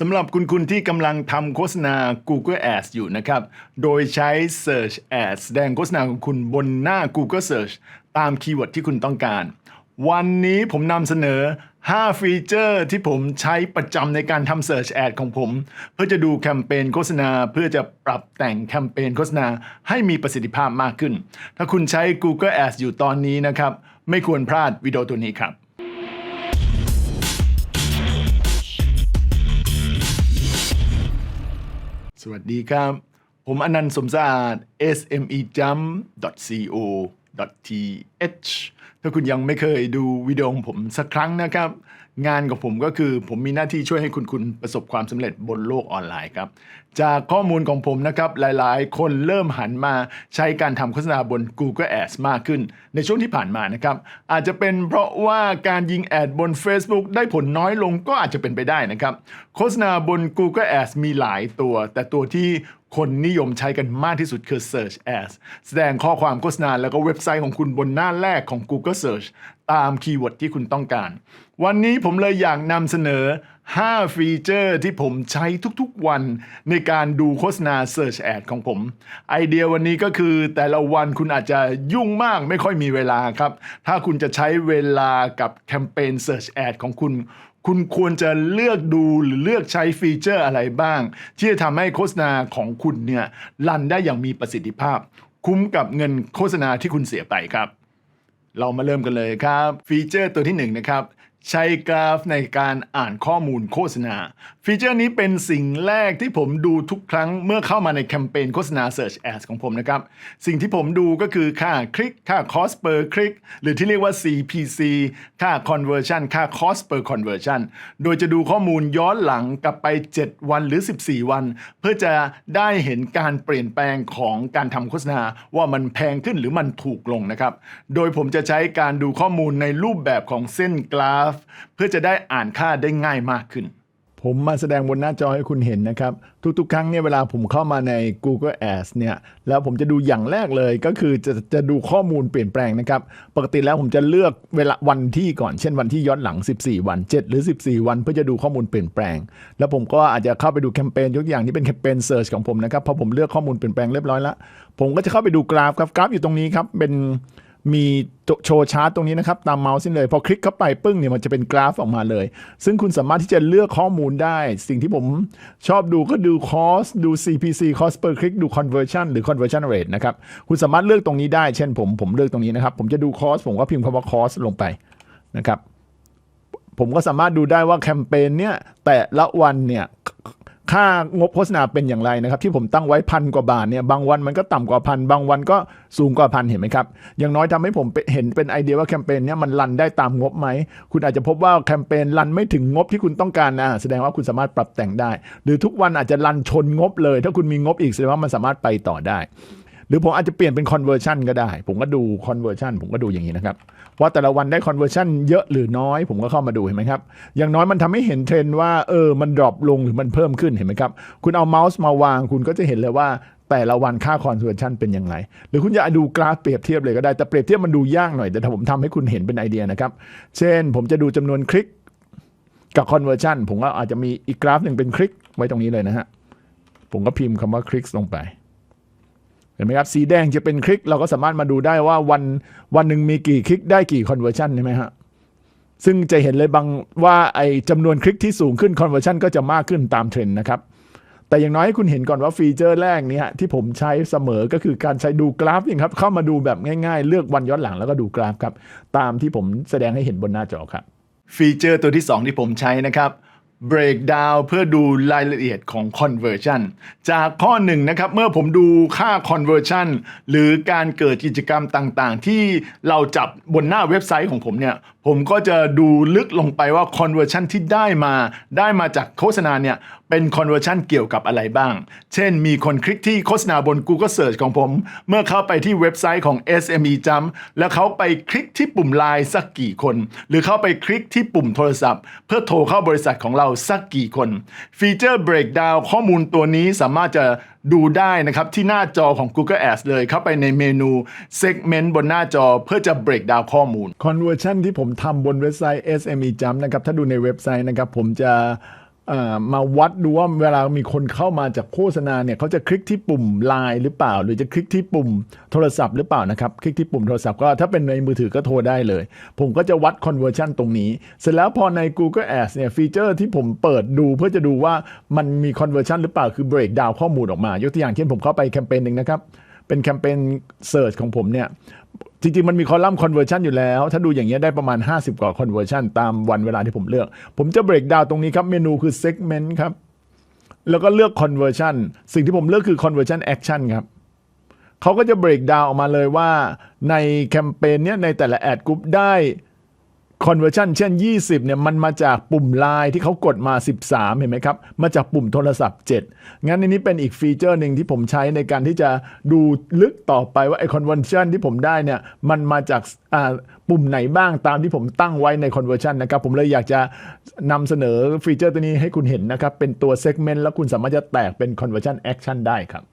สำหรับคุณคุณที่กำลังทำโฆษณา Google Ads อยู่นะครับ โดยใช้ Search Ads แสดงโฆษณาของคุณบนหน้า Google Search ตามคีย์เวิร์ดที่คุณต้องการ วันนี้ผมนำเสนอ 5 ฟีเจอร์ที่ผมใช้ประจำในการทำ Search Ad ของผม เพื่อจะดูแคมเปญโฆษณา เพื่อจะปรับแต่งแคมเปญโฆษณาให้มีประสิทธิภาพมากขึ้น ถ้าคุณใช้ Google Ads อยู่ตอนนี้นะครับ ไม่ควรพลาดวิดีโอตัวนี้ครับ วัสดีครับ ผมอนันต์สมสะอาด smejump.co.th ถ้าคุณยังไม่เคยดูวิดีโอของผมสักครั้งนะครับ งานของผมก็คือผมมีหน้าที่ช่วยให้คุณคุณประสบความสำเร็จบนโลกออนไลน์ครับ จากข้อมูลของผมนะครับ หลายๆ คนเริ่มหันมาใช้การทำโฆษณาบน Google Ads มากขึ้น ในช่วงที่ผ่านมานะครับ อาจจะเป็นเพราะว่าการยิงแอดบน Facebook ได้ผลน้อยลงก็อาจจะเป็นไปได้นะครับ โฆษณาบน Google Ads มีหลายตัว แต่ตัวที่คนนิยมใช้กันมากที่สุดคือ Search Ads แสดงข้อความโฆษณาแล้วก็เว็บไซต์ของคุณบนหน้าแรกของ Google Search ตามคีย์เวิร์ดที่คุณต้องการ วันนี้ผมเลยอยากนำเสนอ 5 ฟีเจอร์ที่ผมใช้ทุกๆวันในการดูโฆษณา Search Ad ของผม ไอเดียวันนี้ก็คือแต่ละวันคุณอาจจะยุ่งมากไม่ค่อยมีเวลาครับ ถ้าคุณจะใช้เวลากับแคมเปญ Search Ad ของคุณคุณควรจะเลือกดูหรือเลือกใช้ฟีเจอร์อะไรบ้าง ที่จะทำให้โฆษณาของคุณเนี่ยรันได้อย่างมีประสิทธิภาพ คุ้มกับเงินโฆษณาที่คุณเสียไปครับ เรามาเริ่มกันเลยครับ ฟีเจอร์ตัวที่1นนะครับใช้กราฟในการอ่านข้อมูลโฆษณาฟีเจอร์นี้เป็นสิ่งแรกที่ผมดูทุกครั้งเมื่อเข้ามาในแคมเปญโฆษณา Search Ads ของผมนะครับ สิ่งที่ผมดูก็คือค่าคลิก ค่า cost per click หรือที่เรียกว่า CPC ค่า conversion ค่า cost per conversion โดยจะดูข้อมูลย้อนหลังกลับไป 7 วันหรือ 14 วัน เพื่อจะได้เห็นการเปลี่ยนแปลงของการทำโฆษณาว่ามันแพงขึ้นหรือมันถูกลงนะครับ โดยผมจะใช้การดูข้อมูลในรูปแบบของเส้นกราฟ เพื่อจะได้อ่านค่าได้ง่ายมากขึ้น ผมมาแสดงบนหน้าจอให้คุณเห็นนะครับ ทุกๆ ครั้งเนี่ยเวลาผมเข้ามาใน Google Ads เนี่ยแล้วผมจะดูอย่างแรกเลยก็คือจะจะดูข้อมูลเปลี่ยนแปลงนะครับ ปกติแล้วผมจะเลือกเวลาวันที่ก่อนเช่นวันที่ย้อนหลัง 14 วัน 7 หรือ 14 วัน เพื่อจะดูข้อมูลเปลี่ยนแปลง แล้วผมก็อาจจะเข้าไปดูแคมเปญยกอย่างที่เป็นแคมเปญเซิร์ชของผมนะครับพอผมเลือกข้อมูลเปลี่ยนแปลงเรียบร้อยแล้วผมก็จะเข้าไปดูกราฟครับกราฟอยู่ตรงนี้ครับเป็น มีโชว์ชาร์ตตรงนี้นะครับ ตามเมาส์นี่เลย พอคลิกเข้าไปปึ้งเนี่ยมันจะเป็นกราฟออกมาเลย ซึ่งคุณสามารถที่จะเลือกข้อมูลได้ สิ่งที่ผมชอบดูก็ดู cost ดู CPC cost per click ดู conversion หรือ conversion rate นะครับ คุณสามารถเลือกตรงนี้ได้ เช่นผมผมเลือกตรงนี้นะครับ ผมจะดู cost ผมก็พิมพ์คำว่า cost ลงไปนะครับ ผมก็สามารถดูได้ว่าแคมเปญเนี่ยแต่ละวันเนี่ย ค่างบโฆษณาเป็นอย่างไรนะครับ ที่ผมตั้งไว้พันกว่าบาทเนี่ยบางวันมันก็ต่ำกว่าพันบางวันก็สูงกว่าพันเห็นไหมครับ อย่างน้อยทำให้ผมเห็นเป็นไอเดียว่าแคมเปญเนี่ยมันรันได้ตามงบไหม คุณอาจจะพบว่าแคมเปญรันไม่ถึงงบที่คุณต้องการนะแสดงว่าคุณสามารถปรับแต่งได้ หรือทุกวันอาจจะรันชนงบเลย ถ้าคุณมีงบอีกแสดงว่ามันสามารถไปต่อได้ รือผมอาจจะเปลี่ยนเป็น conversion ก็ได้ ผมก็ดู conversion ผมก็ดูอย่างนี้นะครับ ว่าแต่ละวันได้ conversion เยอะหรือน้อย ผมก็เข้ามาดูเห็นไหมครับ อย่างน้อยมันทำให้เห็นเทรนว่าเออมันดรอปลงหรือมันเพิ่มขึ้นเห็นไหมครับ คุณเอาเมาส์มาวาง คุณก็จะเห็นเลยว่าแต่ละวันค่า conversion เป็นอย่างไร หรือคุณจะดูกราฟเปรียบเทียบเลยก็ได้ แต่เปรียบเทียบมันดูยากหน่อย แต่ถ้าผมทำให้คุณเห็นเป็นไอเดียนะครับ เช่น ผมจะดูจำนวนคลิกกับ conversion ผมก็อาจจะมีอีกกราฟหนึ่งเป็นคลิกไว้ตรงนี้เลยนะฮะ ผมก็พิมพ์คำว่าคลิกลงไป ห็นไหมครับ สีแดงจะเป็นคลิก เราก็สามารถมาดูได้ว่าวันวันหนึ่งมีกี่คลิกได้กี่ conversion ใช่ไหมฮะซึ่งจะเห็นเลยบางว่าไอจำนวนคลิกที่สูงขึ้น conversion ก็จะมากขึ้นตามเทรนด์นะครับ แต่อย่างน้อยให้คุณเห็นก่อนว่าฟีเจอร์แรกนี้ที่ผมใช้เสมอก็คือการใช้ดูกราฟเองครับเข้ามาดูแบบง่ายๆ เลือกวันย้อนหลังแล้วก็ดูกราฟครับ ตามที่ผมแสดงให้เห็นบนหน้าจอครับ ฟีเจอร์ตัวที่ 2 ที่ผมใช้นะครับ breakdown เพื่อดูรายละเอียดของ conversion จากข้อหนึ่งนะครับ เมื่อผมดูค่า conversion หรือการเกิดกิจกรรมต่างๆ ที่เราจับบนหน้าเว็บไซต์ของผมเนี่ย ผมก็จะดูลึกลงไปว่า conversion ที่ได้มาได้มาจากโฆษณาเนี่ย เป็น conversion เกี่ยวกับอะไรบ้าง เช่นมีคนคลิกที่โฆษณาบน Google Search ของผม เมื่อเข้าไปที่เว็บไซต์ของ SME Jump แล้วเขาไปคลิกที่ปุ่ม Line สักกี่คน หรือเข้าไปคลิกที่ปุ่มโทรศัพท์ เพื่อโทรเข้าบริษัทของเราสักกี่คน ฟีเจอร์ breakdown ข้อมูลตัวนี้สามารถจะ ดูได้นะครับที่หน้าจอของ Google Ads เลยเข้าไปในเมนู segment บนหน้าจอเพื่อจะ break down ข้อมูล conversion ที่ผมทำบนเว็บไซต์ SME Jump นะครับถ้าดูในเว็บไซต์นะครับผมจะ มาวัดดูว่าเวลามีคนเข้ามาจากโฆษณาเนี่ยเขาจะคลิกที่ปุ่ม Line หรือเปล่า หรือจะคลิกที่ปุ่มโทรศัพท์หรือเปล่านะครับ คลิกที่ปุ่มโทรศัพท์ก็ถ้าเป็นในมือถือก็โทรได้เลย ผมก็จะวัด conversion ตรงนี้ เสร็จแล้วพอใน Google Ads เนี่ยฟีเจอร์ที่ผมเปิดดูเพื่อจะดูว่ามันมี conversion หรือเปล่าคือ break down ข้อมูลออกมา ยกตัวอย่างเช่นผมเข้าไปแคมเปญหนึ่งนะครับเป็นแคมเปญ search ของผมเนี่ย จริงๆ มันมีคอลัมน์ conversion อยู่แล้ว ถ้าดูอย่างเงี้ยได้ประมาณ 50 กว่า conversion ตามวันเวลาที่ผมเลือก ผมจะ break down ตรงนี้ครับ เมนูคือ segment ครับ แล้วก็เลือก conversion สิ่งที่ผมเลือกคือ conversion action ครับเขาก็จะ break down ออกมาเลยว่าในแคมเปญเนี้ยในแต่ละแอดกรุ๊ปได้ conversion เช่น 20เนี่ยมันมาจากปุ่ม Line ที่เขากดมา 13 เห็นไหมครับ มาจากปุ่มโทรศัพท์ 7 งั้นอันนี้เป็นอีกฟีเจอร์หนึ่งที่ผมใช้ในการที่จะดูลึกต่อไปว่าไอ้ conversion ที่ผมได้เนี่ยมันมาจากาปุ่มไหนบ้างตามที่ผมตั้งไว้ใน conversion นะครับ ผมเลยอยากจะนำเสนอฟีเจอร์ตัวนี้ให้คุณเห็นนะครับ เป็นตัว segment แล้วคุณสามารถจะแตกเป็น conversion action ได้ครับ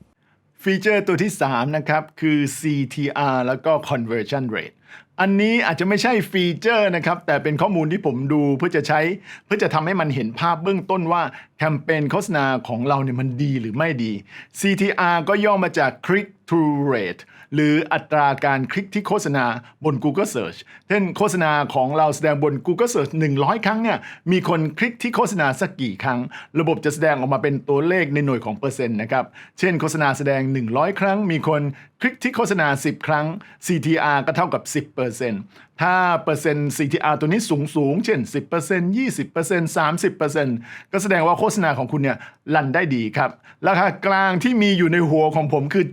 ฟีเจอร์ตัวที่ 3 นะครับ คือ CTR แล้วก็ conversion rate อันนี้อาจจะไม่ใช่ฟีเจอร์นะครับ แต่เป็นข้อมูลที่ผมดูเพื่อจะใช้ เพื่อจะทำให้มันเห็นภาพเบื้องต้นว่า แคมเปญโฆษณาของเราเนี่ยมันดีหรือไม่ดี CTR ก็ย่อมาจาก click through rate หรืออัตราการคลิกที่โฆษณาบน Google Search เช่นโฆษณาของเราแสดงบน Google Search 100 ครั้งเนี่ยมีคนคลิกที่โฆษณาสักกี่ครั้ง ระบบจะแสดงออกมาเป็นตัวเลขในหน่วยของเปอร์เซ็นต์นะครับ เช่นโฆษณาแสดง 100 ครั้งมีคน คลิกที่โฆษณา 10 ครั้ง CTR ก็เท่ากับ 10%ถ้าเปอร์เซ็นต์ CTR ตัวนี้สูงสูงๆเช่น 10% 20% 30%ก็แสดงว่าโฆษณาของคุณเนี่ยรันได้ดีครับ ราคากลางที่มีอยู่ในหัวของผมคือ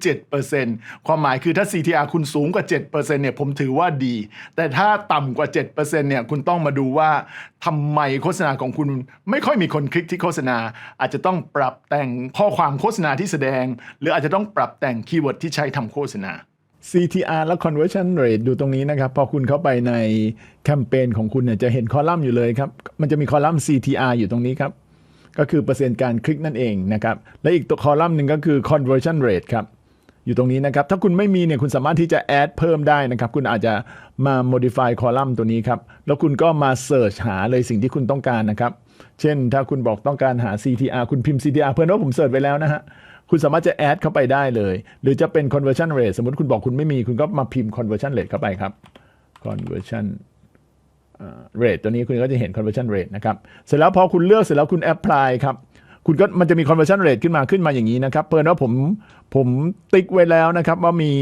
7%ความหมายคือถ้า CTR คุณสูงกว่า 7%เนี่ยผมถือว่าดี แต่ถ้าต่ำกว่า 7%เนี่ยคุณต้องมาดูว่าทำไมโฆษณาของคุณไม่ค่อยมีคนคลิกที่โฆษณา อาจจะต้องปรับแต่งข้อความโฆษณาที่แสดง หรืออาจจะต้องปรับแต่งคีย์เวิร์ดที่ใช้ทำโฆษณา CTR และ conversion rate ดูตรงนี้นะครับ พอคุณเข้าไปในแคมเปญของคุณเนี่ยจะเห็นคอลัมน์อยู่เลยครับ มันจะมีคอลัมน์ CTR อยู่ตรงนี้ครับ ก็คือเปอร์เซ็นต์การคลิกนั่นเองนะครับ และอีกตัวคอลัมน์หนึ่งก็คือ conversion rate ครับ อยู่ตรงนี้นะครับ ถ้าคุณไม่มีเนี่ยคุณสามารถที่จะ add เพิ่มได้นะครับ คุณอาจจะมา modify คอลัมน์ตัวนี้ครับ แล้วคุณก็มา search หาเลยสิ่งที่คุณต้องการนะครับ เช่น ถ้าคุณบอกต้องการหา CTR คุณพิมพ์ CTR เพื่อนว่าผมเสิร์ชไปแล้วนะฮะ คุณสามารถจะ add เข้าไปได้เลย หรือจะเป็น conversion rate สมมติคุณบอกคุณไม่มี คุณก็มาพิมพ์ conversion rate เข้าไปครับ conversion rate ตัวนี้คุณก็จะเห็น conversion rate นะครับ เสร็จแล้วพอคุณเลือกเสร็จแล้วคุณ apply ครับคุณก็มันจะมี conversion rate ขึ้นมาขึ้นมาอย่างนี้นะครับ เพิ่นว่าผมผมติ๊กไว้แล้วนะครับว่ามี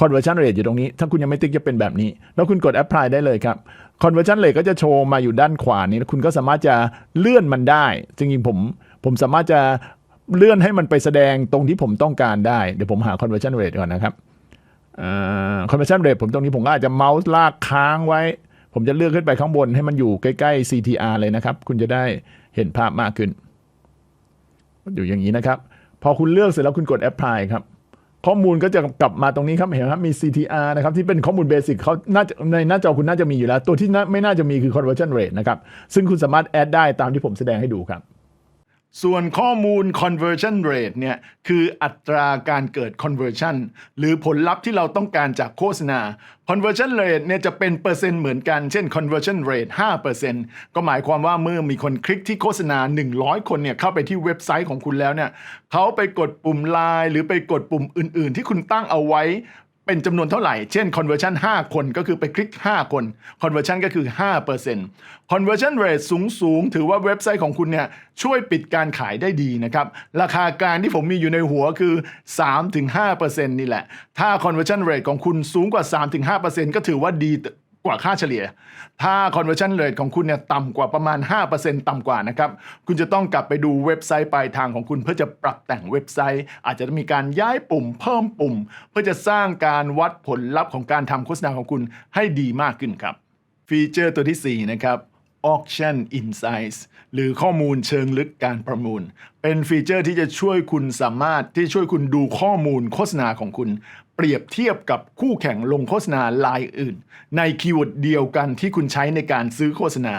conversion rate อยู่ตรงนี้ ถ้าคุณยังไม่ติ๊กจะเป็นแบบนี้ แล้วคุณกด apply ได้เลยครับ conversion rate ก็จะโชว์มาอยู่ด้านขวานี้แล้วคุณก็สามารถจะเลื่อนมันได้ จริงๆผมผมสามารถจะ เลื่อนให้มันไปแสดงตรงที่ผมต้องการได้ เดี๋ยวผมหา conversion rate ก่อนนะครับอ่า conversion rate ผมตรงนี้ผมก็อาจจะเมาส์ลากค้างไว้ ผมจะเลื่อนขึ้นไปข้างบนให้มันอยู่ใกล้ๆ CTR เลยนะครับ คุณจะได้เห็นภาพมากขึ้น อยู่อย่างนี้นะครับ พอคุณเลือกเสร็จแล้วคุณกด apply ครับ ข้อมูลก็จะกลับมาตรงนี้ครับ เห็นไหมครับ มี CTR นะครับ ที่เป็นข้อมูลเบสิกเขาน่าจะในหน้าจอคุณน่าจะมีอยู่แล้ว ตัวที่ไม่น่าจะมีคือ conversion rate นะครับ ซึ่งคุณสามารถ add ได้ตามที่ผมแสดงให้ดูครับ ส่วนข้อมูล conversion rate เนี่ยคืออัตราการเกิด conversion หรือผลลัพธ์ที่เราต้องการจากโฆษณา conversion rate เนี่ยจะเป็นเปอร์เซ็นต์เหมือนกัน เช่น conversion rate 5%ก็หมายความว่าเมื่อมีคนคลิกที่โฆษณา 100 คนเนี่ยเข้าไปที่เว็บไซต์ของคุณแล้วเนี่ยเขาไปกดปุ่ม Line หรือไปกดปุ่มอื่น ๆ ที่คุณตั้งเอาไว้ เป็นจำนวนเท่าไหร่ เช่น conversion 5 คนก็คือไปคลิก 5 คน conversion ก็คือ 5% conversion rate สูงสูงๆถือว่าเว็บไซต์ของคุณเนี่ยช่วยปิดการขายได้ดีนะครับ ราคาการที่ผมมีอยู่ในหัวคือ 3-5%นี่แหละ ถ้า conversion rate ของคุณสูงกว่า 3-5%ก็ถือว่าดี กว่าค่าเฉลี่ย ถ้า conversion rate ของคุณเนี่ยต่ำกว่าประมาณ 5%ต่ำกว่านะครับ คุณจะต้องกลับไปดูเว็บไซต์ปลายทางของคุณเพื่อจะปรับแต่งเว็บไซต์ อาจจะมีการย้ายปุ่มเพิ่มปุ่ม เพื่อจะสร้างการวัดผลลัพธ์ของการทำโฆษณาของคุณให้ดีมากขึ้นครับ ฟีเจอร์ตัวที่ 4 นะครับ Auction Insights หรือข้อมูลเชิงลึกการประมูลเป็นฟีเจอร์ที่จะช่วยคุณสามารถที่ช่วยคุณดูข้อมูลโฆษณาของคุณ เปรียบเทียบกับคู่แข่งลงโฆษณารายอื่น ในคีย์เวิร์ดเดียวกันที่คุณใช้ในการซื้อโฆษณา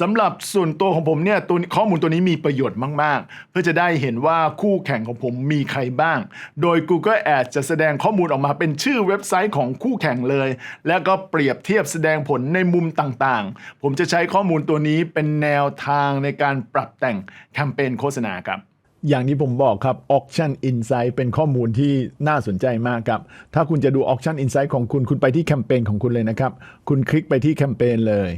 สำหรับส่วนตัวของผมเนี่ยตัวข้อมูลตัวนี้มีประโยชน์มาก ๆ เพื่อจะได้เห็นว่าคู่แข่งของผมมีใครบ้าง โดย Google Ads จะแสดงข้อมูลออกมาเป็นชื่อเว็บไซต์ของคู่แข่งเลย แล้วก็เปรียบเทียบแสดงผลในมุมต่างๆ ผมจะใช้ข้อมูลตัวนี้เป็นแนวทางในการปรับแต่งแคมเปญโฆษณาครับ อย่างที่ผมบอกครับ Auction Insight เป็นข้อมูลที่น่าสนใจมากครับ ถ้าคุณจะดู Auction Insight ของคุณ คุณไปที่แคมเปญของคุณเลยนะครับ คุณคลิกไปที่แคมเปญเลย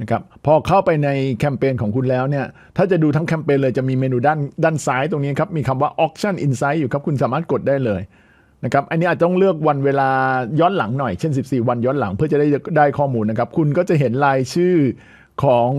นะครับ พอเข้าไปในแคมเปญของคุณแล้วเนี่ย ถ้าจะดูทั้งแคมเปญเลยจะมีเมนูด้านด้านซ้ายตรงนี้ครับ มีคำว่า Auction Insight อยู่ครับ คุณสามารถกดได้เลยนะครับ อันนี้อาจจะต้องเลือกวันเวลาย้อนหลังหน่อย เช่น 14 วันย้อนหลังเพื่อจะได้ได้ข้อมูลนะครับ คุณก็จะเห็นรายชื่อของ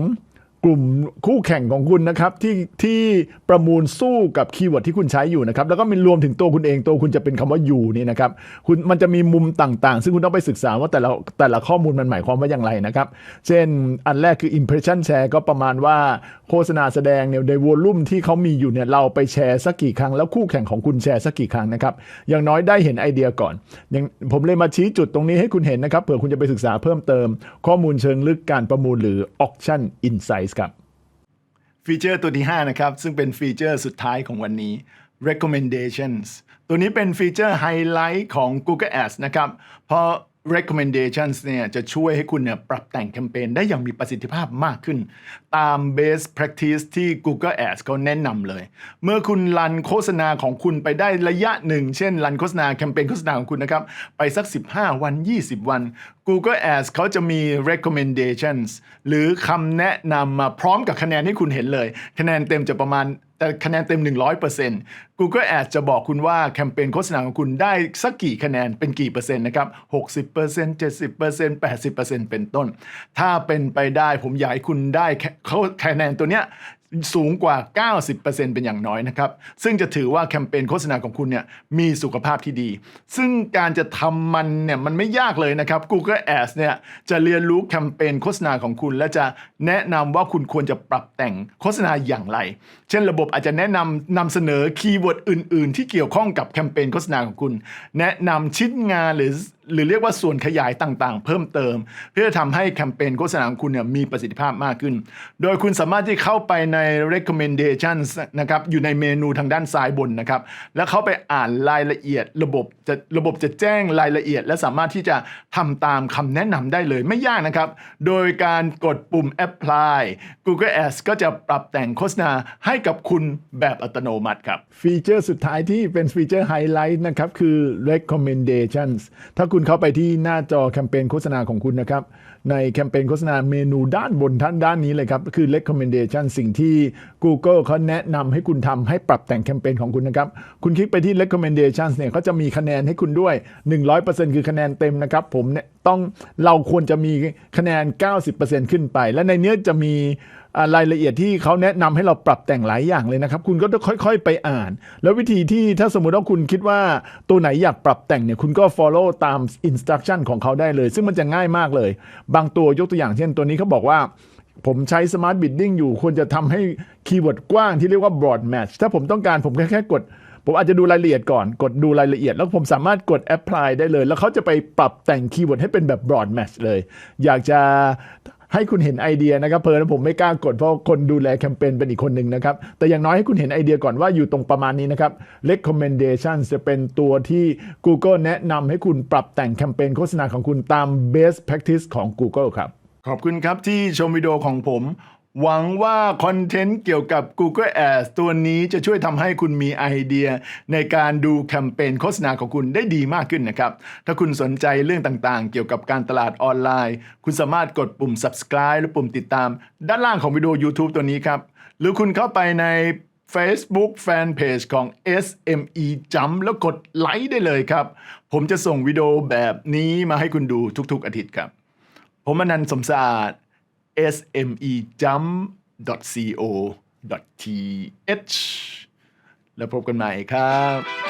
กลุ่มคู่แข่งของคุณนะครับ ที่ที่ประมูลสู้กับคีย์เวิร์ดที่คุณใช้อยู่นะครับ แล้วก็มีรวมถึงตัวคุณเองตัวคุณจะเป็นคำว่าอยู่นี่นะครับคุณมันจะมีมุมต่างๆ ซึ่งคุณต้องไปศึกษาว่าแต่ละแต่ละข้อมูลมันหมายความว่าอย่างไรนะครับ เช่นอันแรกคือ impression share ก็ประมาณว่าโฆษณาแสดงเนี่ยในวอลุ่มที่เขามีอยู่เนี่ยเราไปแชร์สักกี่ครั้ง แล้วคู่แข่งของคุณแชร์สักกี่ครั้งนะครับอย่างน้อยได้เห็นไอเดียก่อนอย่างผมเลยมาชี้จุดตรงนี้ให้คุณเห็นนะครับเผื่อคุณจะไปศึกษาเพิ่มเติม ข้อมูลเชิงลึกการประมูลหรือ auction Voice ครับ ฟีเจอร์ตัวที่ 5 นะครับ ซึ่งเป็นฟีเจอร์สุดท้ายของวันนี้ recommendations ตัวนี้เป็นฟีเจอร์ไฮไลท์ของ Google Ads นะครับ เพราะ recommendations เนี่ยจะช่วยให้คุณเนี่ยปรับแต่งแคมเปญได้อย่างมีประสิทธิภาพมากขึ้นตาม best practice ที่ Google Ads เขาแนะนำเลย เมื่อคุณรันโฆษณาของคุณไปได้ระยะหนึ่ง เช่น รันโฆษณาแคมเปญโฆษณาของคุณนะครับ ไปสัก 15 วัน 20 วัน Google Ads เขาจะมี recommendations หรือคำแนะนำมาพร้อมกับคะแนนให้คุณเห็นเลย คะแนนเต็มจะประมาณแต่คะแนนเต็ม 100% Google Ads จะบอกคุณว่าแคมเปญโฆษณาของคุณได้สักกี่คะแนนเป็นกี่เปอร์เซ็นต์นะครับ 60% 70% 80%เป็นต้น ถ้าเป็นไปได้ผมอยากให้คุณได้เขาคะแนนตัวเนี้ยสูงกว่า 90%เป็นอย่างน้อยนะครับ ซึ่งจะถือว่าแคมเปญโฆษณาของคุณเนี่ยมีสุขภาพที่ดี ซึ่งการจะทำมันเนี่ยมันไม่ยากเลยนะครับ Google Ads เนี่ยจะเรียนรู้แคมเปญโฆษณาของคุณ และจะแนะนำว่าคุณควรจะปรับแต่งโฆษณาอย่างไร เช่นระบบอาจจะแนะนำนำเสนอคีย์เวิร์ดอื่น ๆ ที่เกี่ยวข้องกับแคมเปญโฆษณาของคุณ แนะนำชิ้นงานหรือ หรือเรียกว่าส่วนขยายต่างๆ เพิ่มเติม เพื่อทำให้แคมเปญโฆษณาของคุณเนี่ยมีประสิทธิภาพมากขึ้น โดยคุณสามารถที่เข้าไปใน recommendations นะครับอยู่ในเมนูทางด้านซ้ายบนนะครับ แล้วเข้าไปอ่านรายละเอียด ระบบจะระบบจะแจ้งรายละเอียด และสามารถที่จะทำตามคำแนะนำได้เลยไม่ยากนะครับ โดยการกดปุ่ม apply Google Ads ก็จะปรับแต่งโฆษณาให้กับคุณแบบอัตโนมัติครับฟีเจอร์สุดท้ายที่เป็นฟีเจอร์ไฮไลท์นะครับคือ recommendations ถ้าคุณณเข้าไปที่หน้าจอแคมเปญโฆษณาของคุณนะครับ ในแคมเปญโฆษณาเมนูด้านบนท่านด้านนี้เลยครับ คือ recommendation สิ่งที่ Google เขาแนะนำให้คุณทำให้ปรับแต่งแคมเปญของคุณนะครับ คุณคลิกไปที่ recommendation เนี่ยเขาจะมีคะแนนให้คุณด้วย 100%คือคะแนนเต็มนะครับ ผมเนี่ยต้องเราควรจะมีคะแนน 90%ขึ้นไป และในเนี้ยจะมี รายละเอียดที่เขาแนะนำให้เราปรับแต่งหลายอย่างเลยนะครับ คุณก็ต้องค่อย ๆ ไปอ่าน แล้ววิธีที่ถ้าสมมุติว่าคุณคิดว่าตัวไหนอยากปรับแต่งเนี่ยคุณก็ follow ตาม instruction ของเขาได้เลย ซึ่งมันจะง่ายมากเลย บางตัวยกตัวอย่างเช่นตัวนี้เขาบอกว่าผมใช้ smart bidding อยู่ควรจะทำให้คีย์เวิร์ดกว้างที่เรียกว่า broad match ถ้าผมต้องการผมแค่แค่กด ผมอาจจะดูรายละเอียดก่อน กดดูรายละเอียด แล้วผมสามารถกด apply ได้เลย แล้วเขาจะไปปรับแต่งคีย์เวิร์ดให้เป็นแบบ broad match เลย อยากจะ ให้คุณเห็นไอเดียนะครับเพลินผมไม่กล้ากดเพราะคนดูแลแคมเปญเป็นอีกคนหนึ่งนะครับ แต่อย่างน้อยให้คุณเห็นไอเดียก่อนว่าอยู่ตรงประมาณนี้นะครับ recommendation จะเป็นตัวที่ Google แนะนำให้คุณปรับแต่งแคมเปญโฆษณาของคุณตาม best practice ของ Google ครับ ขอบคุณครับที่ชมวิดีโอของผม หวังว่าคอนเทนต์เกี่ยวกับ Google Ads ตัวนี้จะช่วยทำให้คุณมีไอเดีย ในการดูแคมเปญโฆษณาของคุณได้ดีมากขึ้นนะครับ ถ้าคุณสนใจเรื่องต่างๆ เกี่ยวกับการตลาดออนไลน์ คุณสามารถกดปุ่ม subscribe หรือปุ่มติดตาม ด้านล่างของวิดีโอ YouTube ตัวนี้ครับ หรือคุณเข้าไปใน Facebook Fanpage ของ SME Jump แล้วกดไลค์ได้เลยครับ ผมจะส่งวิดีโอแบบนี้มาให้คุณดูทุกๆอาทิตย์ครับ ผมอนันต์สมสะอาด smejump.co.th แล้วพบกันใหม่ครับ